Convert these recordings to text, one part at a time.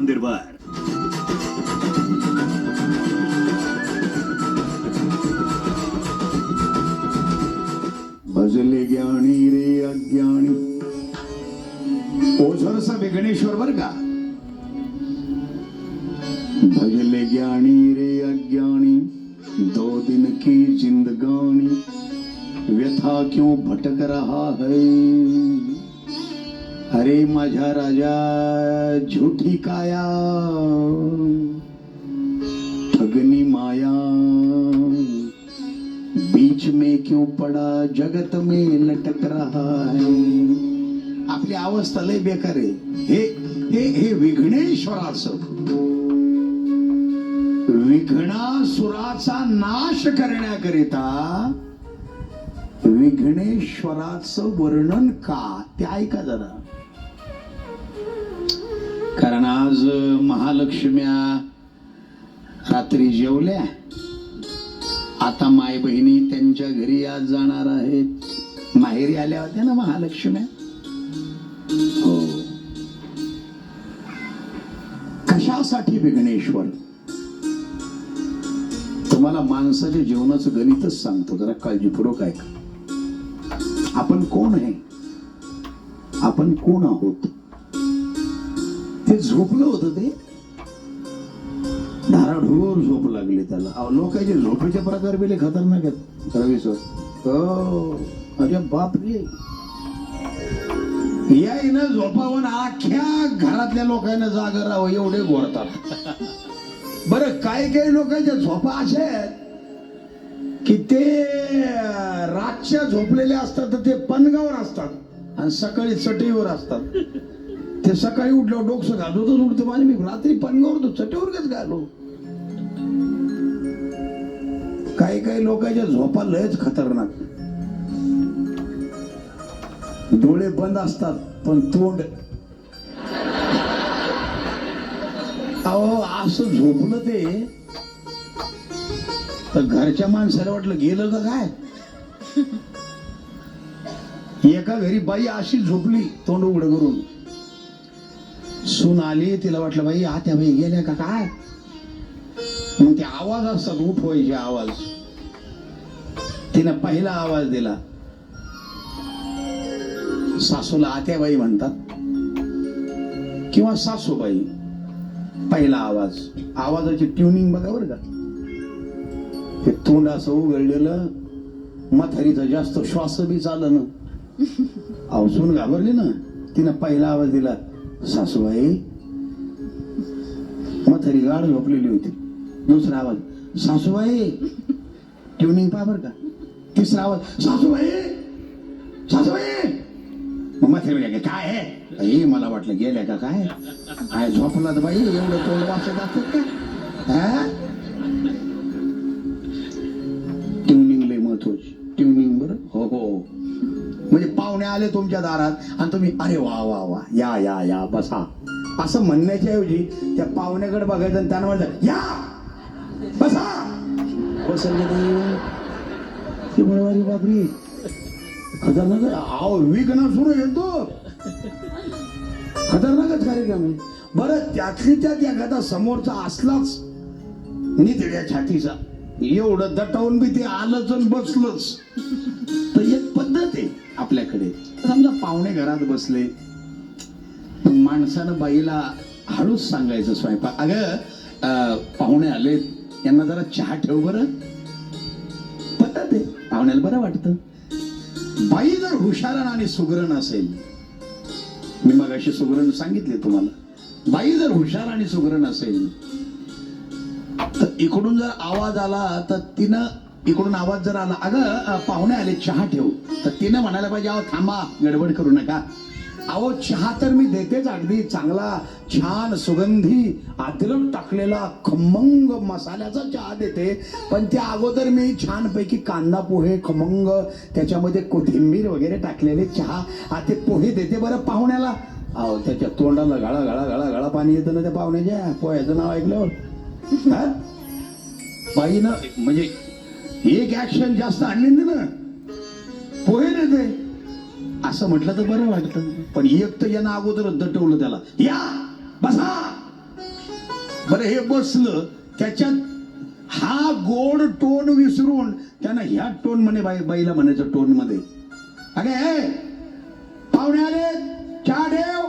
मंदिरवर भजले ज्ञानी रे अज्ञानी ओझरचा विघ्नेश्वर का भजले ज्ञानी रे अज्ञानी दो दिन की जिंदगानी व्यथा क्यों भटक रहा है अरे माझ्या राजा झुठी काया ठगनी माया बीच में क्यों पड़ा जगत में लटक रहा है। आपली अवस्था लय बेकार आहे. हे हे हे विघ्नेश्वराचं. विघ्नासुराचा नाश करण्याकरिता विघ्नेश्वराचं वर्णन का? ते ऐका जरा. कारण आज महालक्ष्म्या रात्री जेवल्या. आता माय बहिणी त्यांच्या घरी आज जाणार आहेत. माहेरी आल्या होत्या ना महालक्ष्म्या? हो. कशासाठी विघ्नेश्वर तुम्हाला माणसाच्या जीवनाचं गणितच सांगतो. जरा काळजीपूर्वक ऐका. आपण कोण आहे? आपण कोण आहोत? ते झोपलं होतं ते. धाराढोर झोप लागली त्याला. लोकांचे झोपेचे प्रकार बिले खतरनाक आहेत. रवी सर हो, अरे बाप रे यायनं झोपावून अख्ख्या घरातल्या लोकांना जागा राहावं एवढे घोरतात बरं काही काही लोकांच्या झोपा अशा आहेत की ते रातच्या झोपलेले असतात तर ते पनगावर असतात. आणि सकाळी चटईवर असतात. ते सकाळी उठल्यावर डोकसं घालतोच उठतो. माझे मी रात्री पनगावर तो चटईवरच घालो. काही काही लोकांच्या झोपा लयच खतरनाक. डोळे बंद असतात पण तोंड. अहो असं झोपलं ते तर घरच्या माणसाला वाटलं गेलं का काय? एका घरी बाई अशी झोपली तोंड उघड करून. सून आली तिला वाटलं बाई आत्या बाई गेल्या का काय? मग ते आवाज असतात उठवायचे आवाज. तिनं पहिला आवाज दिला. सासूला आत्याबाई म्हणतात किंवा सासूबाई पहिला आवाज. आवाजाची ट्युनिंग बघा बरं का. ते तोंड असं उघडलेलं म्हातारीचं जास्त श्वास बी चाललं ना. अवसून घाबरली ना तिनं पहिला आवाज दिला सासूबाई. म्हातारी गाड झोपलेली होती. दुसरा आवाज सासूबाई. ट्युनिंग पहा बरं का. तिसरा आवाज सासूबाई. सासूबाई. मग म्हातारी म्हणे, काय आहे? मला वाटलं गेल्या का काय? काय झोपलात बाई? एवढं तोंड वाचत असत का? हा? आले तुमच्या दारात आणि तुम्ही अरे वा वा वा या या या बसा. असं म्हणण्याच्या ऐवजी त्या पाहुण्याकडे बघायचं आणि त्यांना म्हणायचं या बसा. हो, बसले ते बापरी खतरनाक आहे. अहो विघ्न सुरू येतो खतरनाकच कार्यक्रम आहे. बरं त्यातली त्यात एखादा समोरचा असलाच निधड्या छातीचा. एवढं दटावून बी ते आलंच आणि बसलंच. तर एक पद्धत आहे. आपल्याकडे समजा पाहुणे घरात बसले माणसानं बाईला हळूच सांगायचं स्वयंपाक. अगं अं, पाहुणे आले यांना जरा चहा ठेव बरं. पटत आहे पाहुण्याला बरं वाटतं. बाई जर हुशारण आणि सुगरण असेल मी मग अशी सुगरण सांगितले तुम्हाला. बाई जर हुशार आणि सुगरण असेल तर इकडून जर आवाज आला तर तिनं इकडून आवाज जर आला अगं पाहुणे आले चहा ठेव. तर तिनं म्हणायला पाहिजे अहो थांबा गडबड करू नका. अहो चहा तर मी देतेच अगदी चांगला छान सुगंधी अद्रक टाकलेला खमंग मसाल्याचा चहा देते. पण त्या अगोदर मी छानपैकी कांदा पोहे खमंग त्याच्यामध्ये कोथिंबीर वगैरे टाकलेले चहा आ ते पोहे देते बरं पाहुण्याला. अहो त्याच्या तोंडाला गळा गळा गळा गळा पाणी येतं ना त्या पाहुण्याच्या पोह्याचं नाव ऐकल्यावर. बाईनं म्हणजे एक ऍक्शन जास्त आणली ना. पोहे ते. असं म्हटलं तर बरं वाटतं. पण एक तर यानं अगोदरच दटवलं त्याला. या बसा. बरं हे बसलं. त्याच्यात हा गोड टोन विसरून त्यानं ह्या टोन म्हणे बाई बाईला म्हणायचं टोनमध्ये. अगे हे पाहुणे आले. चहा ठेव.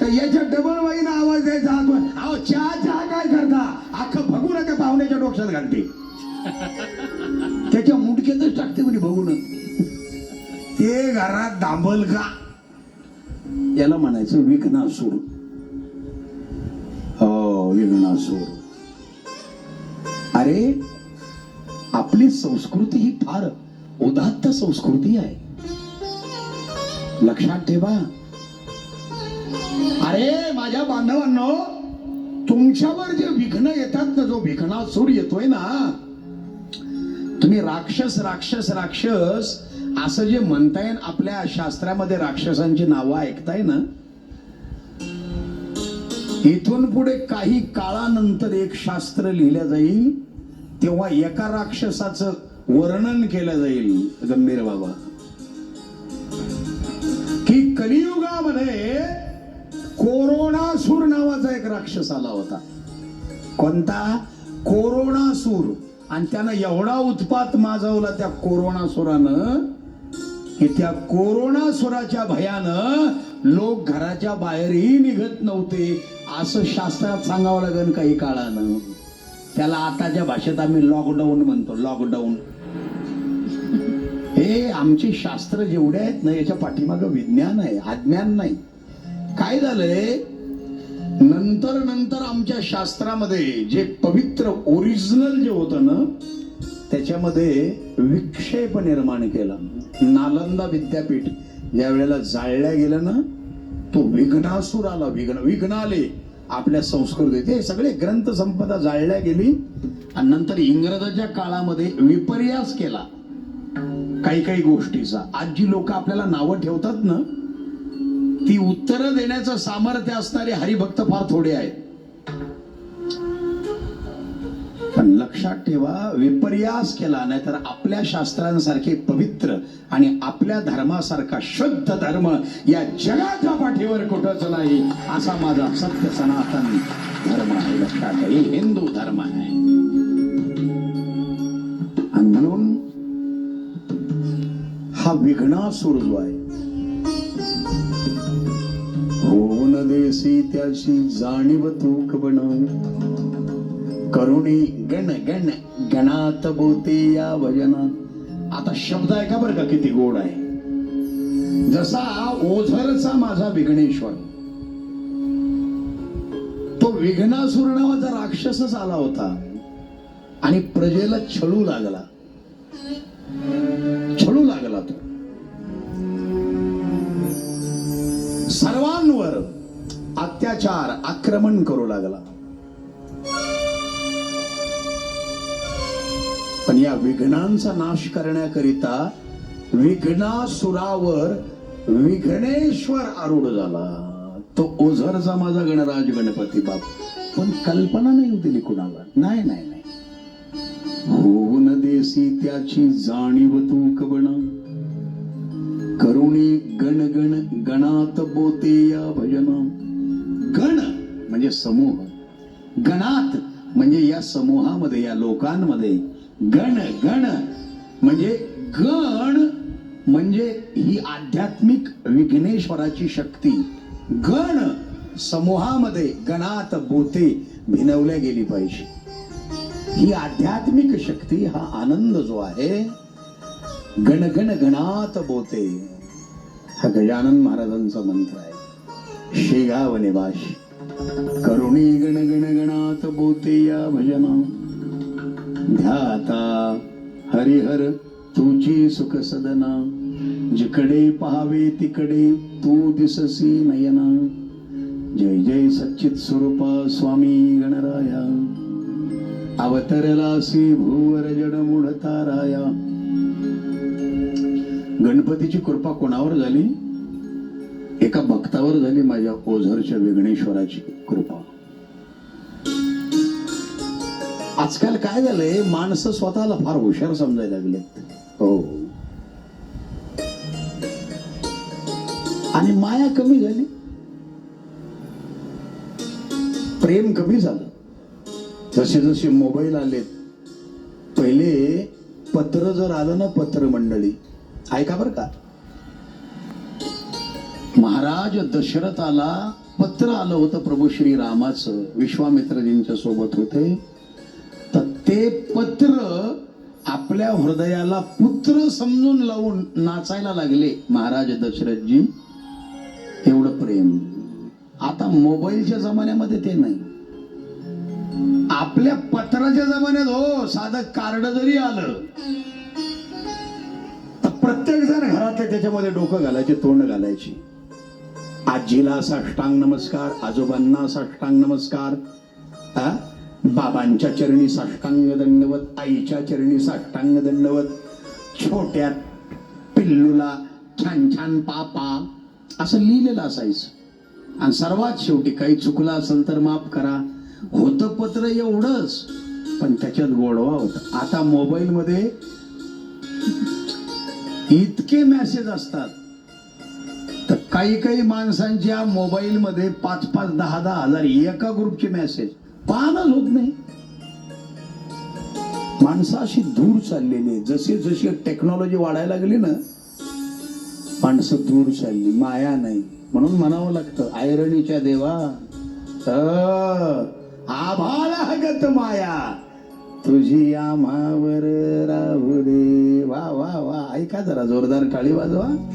तर याच्या डबल वाईनं आवाज द्यायचा हात अहो चहा चहा काय करता? अख्खं बघू नका पाहुण्याच्या डोक्यात घालते. त्याच्या मुडक्यातच टाकते म्हणे बघून. ते घरात दांबल का याला म्हणायचं विघ्नासूर हो विघ्नासूर अरे आपली संस्कृती ही फार उदात्त संस्कृती आहे. लक्षात ठेवा. अरे माझ्या बांधवांनो तुमच्यावर जे विघ्न येतात ना जो विघ्नासूर येतोय ना तुम्ही राक्षस राक्षस राक्षस असं जे म्हणताय आपल्या शास्त्रामध्ये राक्षसांची नावं ऐकताय ना इथून पुढे काही काळानंतर एक शास्त्र लिहिलं जाईल तेव्हा एका राक्षसाचं वर्णन केलं जाईल गंभीर बाबा. की कलियुगामध्ये कोरोनासूर नावाचा एक राक्षस आला होता. कोणता? कोरोनासूर आणि त्यानं एवढा उत्पात माजवला त्या कोरोना सुरानं की त्या कोरोना सुराच्या भयानं लोक घराच्या बाहेरही निघत नव्हते. असं शास्त्रात सांगावं लागेल काही काळानं. त्याला आताच्या भाषेत आम्ही लॉकडाऊन म्हणतो लॉकडाऊन हे आमचे शास्त्र जेवढे आहेत ना याच्या पाठीमागं विज्ञान आहे अज्ञान नाही. काय झालंय? नंतर नंतर आमच्या शास्त्रामध्ये जे पवित्र ओरिजिनल जे होतं ना त्याच्यामध्ये विक्षेप निर्माण केला. नालंदा विद्यापीठ ज्या वेळेला जाळल्या गेलं ना तो विघ्नासूर आला. विघ्न विघ्न आले. आपल्या संस्कृतीत. हे सगळे ग्रंथ संपदा जाळल्या गेली. आणि नंतर इंग्रजाच्या काळामध्ये विपर्यास केला. काही काही गोष्टीचा. आज जी लोक आपल्याला नावं ठेवतात ना ती उत्तरं देण्याचं सामर्थ्य असणारे हरिभक्त फार थोडे आहेत पण लक्षात ठेवा विपर्यास केला नाहीतर आपल्या शास्त्रांसारखे पवित्र आणि आपल्या धर्मासारखा शुद्ध धर्म या जगाच्या पाठीवर कुठंच नाही असा माझा सत्य सनातन धर्म आहे लक्षात ठेवा. हे हिंदू धर्म आहे आणि म्हणून हा विघ्नासूर जो आहे देसी त्याची जाणीव तूक बनव करुणी गण गण गणात बोते या भजनात आता शब्द आहे का बरं का किती गोड आहे? जसा ओझरचा माझा विघ्नेश्वर. तो विघ्नासूर नावाचा राक्षसच आला होता. आणि प्रजेला छळू लागला. छळू लागला तो. सर्वांवर अत्याचार आक्रमण करू लागला. पण या विघ्नांचा नाश करण्याकरिता विघ्नासुरावर विघ्नेश्वर आरूढ झाला. तो ओझरचा माझा गणराज गणपती बाप. पण कल्पना नाही दिली कुणाला नाही नाही नाही. होऊन देसी त्याची जाणीव तू कबणा करुणी गण गण गणात बोते या भजना. म्हणजे समूह. गणात म्हणजे या समूहामध्ये या लोकांमध्ये गण गण म्हणजे गण म्हणजे ही आध्यात्मिक विघ्नेश्वराची शक्ती. गण समूहामध्ये गणात बोते भिनवल्या गेली पाहिजे. ही आध्यात्मिक शक्ती हा आनंद जो आहे गण गण गणात बोते हा गजानन महाराजांचा मंत्र आहे. शेगाव निवास. करुणी गण गण गणात बोते या भजना. ध्याता हरिहर तुझी सुख सदना. जिकडे पहावे तिकडे तू दिससी नयना. जय जय सच्चित स्वरूपा स्वामी गणराया. अवतरलासी भूवर जड मुढताराया गणपतीची कृपा कोणावर झाली? एका भक्तावर झाली माझ्या ओझरच्या विघ्नेश्वराची कृपा. आजकाल काय झालंय माणसं स्वतःला फार हुशार समजायला लागलेत. हो. आणि माया कमी झाली. प्रेम कमी झालं. जसे जसे मोबाईल आलेत पहिले पत्र जर आलं ना पत्र मंडळी ऐका बरं का. महाराज दशरथाला पत्र आलं होतं प्रभू श्री रामाचं विश्वामित्रजींच्या सोबत होते. तर ते पत्र आपल्या हृदयाला पुत्र समजून लावून नाचायला लागले महाराज दशरथजी. एवढं प्रेम. आता मोबाईलच्या जमान्यामध्ये ते नाही. आपल्या पत्राच्या जमान्यात हो साधं कार्ड जरी आलं तर प्रत्येक जण घरातले त्याच्यामध्ये डोकं घालायचे तोंड घालायची. आजीला साष्टांग नमस्कार आजोबांना साष्टांग नमस्कार हा? बाबांच्या चरणी साष्टांग दंडवत आईच्या चरणी साष्टांग दंडवत छोट्या पिल्लूला छान छान पापा असं लिहिलेलं असायचं. आणि सर्वात शेवटी काही चुकलं असेल तर माफ करा. होतं पत्र एवढंच पण त्याच्यात गोडवा होता. आता मोबाईलमध्ये इतके मेसेज असतात. काही काही माणसांच्या मोबाईलमध्ये पाच पाच दहा दहा हजार एका ग्रुपचे मेसेज पाहणच होत नाही. माणसं अशी दूर चाललेली आहे. जशी जशी टेक्नॉलॉजी वाढायला लागली ना माणसं दूर चालली माया नाही. म्हणून म्हणावं लागतं आयरणीच्या देवा अ, हगत माया. तुझी आम्हावर राहू दे. वा वा वा. ऐका जरा जोरदार टाळी वाजवा.